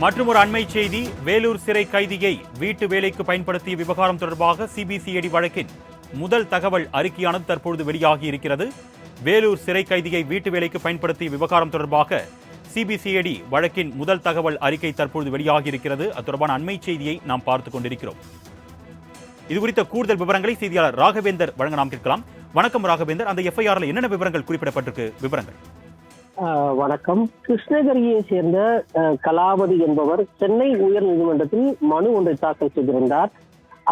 மற்றும் ஒரு அண்மை செய்தி வேலூர் சிறை கைதியை வீட்டு வேலைக்கு பயன்படுத்திய விவகாரம் தொடர்பாக சிபிசிஐடி வழக்கின் முதல் தகவல் அறிக்கையானது தற்பொழுது வெளியாகி இருக்கிறது. வேலூர் சிறை கைதியை வீட்டு வேலைக்கு பயன்படுத்திய விவகாரம் தொடர்பாக சிபிசிஐடி வழக்கின் முதல் தகவல் அறிக்கை தற்பொழுது வெளியாகி இருக்கிறது. அது தொடர்பான அண்மை செய்தியை நாம் பார்த்துக் கொண்டிருக்கிறோம். இது குறித்த கூடுதல் விவரங்களை செய்தியாளர் ராகவேந்தர் வழங்க நாம் கேட்கலாம். வணக்கம் ராகவேந்தர். அந்த எஃப்ஐஆர்ல என்னென்ன விவரங்கள் குறிப்பிடப்பட்டிருக்கு? விவரங்கள். வணக்கம். கிருஷ்ணகிரியை சேர்ந்த கலாவதி என்பவர் சென்னை உயர் நீதிமன்றத்தில் மனு ஒன்றை தாக்கல் செய்திருந்தார்.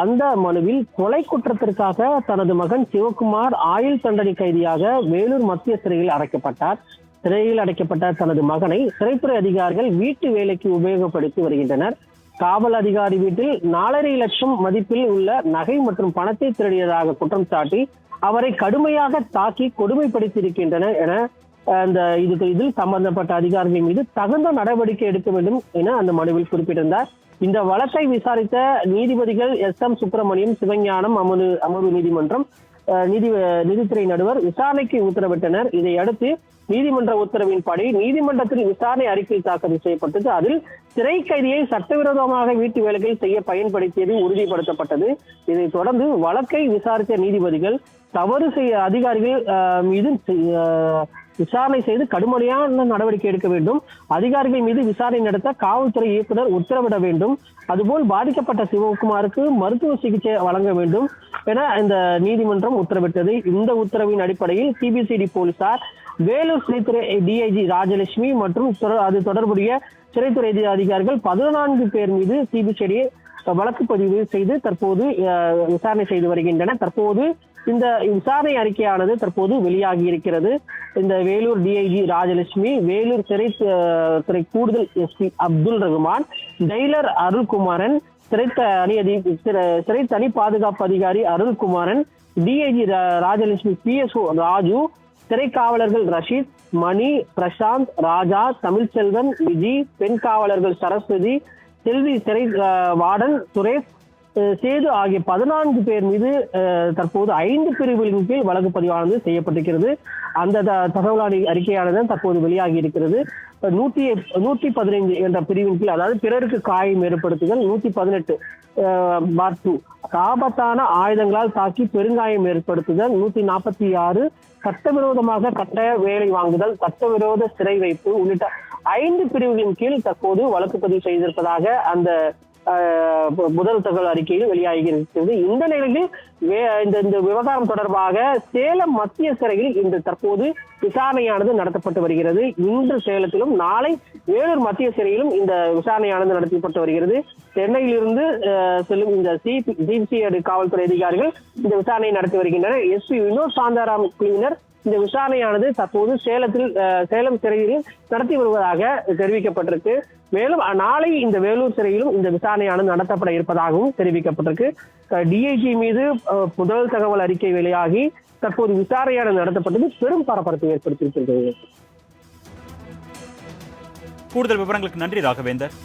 அந்த மனுவில் கொலை குற்றத்திற்காக தனது மகன் சிவகுமார் ஆயுள் தண்டனை கைதியாக வேலூர் மத்திய சிறையில் அடைக்கப்பட்டார். சிறையில் அடைக்கப்பட்ட தனது மகனை சிறைத்துறை அதிகாரிகள் வீட்டு வேலைக்கு உபயோகப்படுத்தி வருகின்றனர். காவல் அதிகாரி வீட்டில் நாலரை லட்சம் மதிப்பில் உள்ள நகை மற்றும் பணத்தை திருடியதாக குற்றம் சாட்டி அவரை கடுமையாக தாக்கி கொடுமைப்படுத்தியிருக்கின்றனர் என அந்த uh, இதுக்கு இதில் சம்பந்தப்பட்ட அதிகாரிகள் மீது தகுந்த நடவடிக்கை எடுக்க வேண்டும் என அந்த மனுவில் குறிப்பிட்டிருந்தார். இந்த வழக்கை விசாரித்த நீதிபதிகள் எஸ் எம் சுப்பிரமணியம் சிவஞானம் அமர்வு அமர்வு நீதிமன்றம் நீதி நீதித்துறை நடுவர் விசாரணைக்கு உத்தரவிட்டனர். இதை அடுத்து நீதிமன்ற உத்தரவின்படி நீதிமன்றத்தில் விசாரணை அறிக்கை தாக்கல் செய்யப்பட்டது. அதில் சிறை கைதியை சட்டவிரோதமாக வீட்டு வேலைகள் செய்ய பயன்படுத்தியது உறுதிப்படுத்தப்பட்டது. இதைத் தொடர்ந்து வழக்கை விசாரித்த நீதிபதிகள் தவறு செய்ய அதிகாரிகள் மீது அஹ், விசாரணை செய்து கடுமையான நடவடிக்கை எடுக்க வேண்டும். அதிகாரிகள் மீது விசாரணை நடத்த காவல்துறை இயக்குநர் உத்தரவிட வேண்டும். அதுபோல் பாதிக்கப்பட்ட சிவகுமாருக்கு மருத்துவ சிகிச்சை வழங்க வேண்டும் என இந்த நீதிமன்றம் உத்தரவிட்டது. இந்த உத்தரவின் அடிப்படையில் சிபிசிடி போலீசார் வேலூர் சிறைத்துறை டிஐஜி ராஜலட்சுமி மற்றும் அது தொடர்புடைய சிறைத்துறை அதிகாரிகள் பதினான்கு பேர் மீது சிபிசிடி வழக்கு பதிவு செய்து தற்போது அஹ், விசாரணை செய்து வருகின்றன தற்போது இந்த விசாரணை அறிக்கையானது தற்போது வெளியாகி இருக்கிறது. இந்த வேலூர் டிஐஜி ராஜலட்சுமி வேலூர் சிறை துறை கூடுதல் எஸ்பி அப்துல் ரகுமான் டெய்லர் அருள்குமாரன் சிறை தனி அதி சிறை- தனி பாதுகாப்பு அதிகாரி அருள்குமாரன் டிஐஜி ராஜலட்சுமி பிஎஸ்ஓ ராஜு சிறை காவலர்கள் ரஷீத் மணி பிரசாந்த் ராஜா தமிழ்ச்செல்வன் விஜி பெண் காவலர்கள் சரஸ்வதி செல்வி சிறை வார்டன் சுரேஷ் சேது ஆகிய பதினான்கு பேர் மீது தற்போது ஐந்து பிரிவுகளின் கீழ் வழக்கு பதிவானது செய்யப்பட்டிருக்கிறது. அந்த த- தகவல் அறிக்கையானது தற்போது வெளியாகி இருக்கிறது. நூத்தி நூத்தி பதினைந்து என்ற பிரிவின் கீழ் அதாவது பிறருக்கு காயம் ஏற்படுத்துதல் நூத்தி பதினெட்டு பார்ட் டூ. ஆபத்தான ஆயுதங்களால் தாக்கி பெருங்காயம் ஏற்படுத்துதல் நூத்தி நாற்பத்தி ஆறு. சட்டவிரோதமாக கட்ட வேலை வாங்குதல் சட்டவிரோத சிறை வைப்பு உள்ளிட்ட ஐந்து பிரிவுகளின் கீழ் தற்போது வழக்கு பதிவு செய்திருப்பதாக அந்த முதல் தகவல் அறிக்கையில் வெளியாகி இருக்கிறது இந்த நிலையில் இந்த இந்த விவகாரம் தொடர்பாக சேலம் மத்திய சிறையில் இந்த தற்போது விசாரணையானது நடத்தப்பட்டு வருகிறது. இன்று சேலத்திலும் நாளை வேலூர் மத்திய சிறையிலும் இந்த விசாரணையானது நடத்தப்பட்டு வருகிறது. சென்னையிலிருந்து செல்லும் இந்த சிபிசிஐடி காவல்துறை அதிகாரிகள் இந்த விசாரணையை நடத்தி வருகின்றனர். எஸ்பி வினோத் சாந்தாராம் குழுவினர் இந்த விசாரணையானது தற்போது சேலத்தில் சேலம் சிறையில் நடத்தி வருவதாக தெரிவிக்கப்பட்டிருக்கு. மேலும் நாளை இந்த வேலூர் சிறையிலும் இந்த விசாரணையானது நடத்தப்பட இருப்பதாகவும் தெரிவிக்கப்பட்டிருக்கு. டிஐஜி மீது முதல் தகவல் அறிக்கை வெளியாகி தற்போது விசாரணையானது நடத்தப்பட்டது பெரும் பரபரப்பை ஏற்படுத்தியிருக்கிறது. கூடுதல் விவரங்களுக்கு நன்றி ராகவேந்தர்.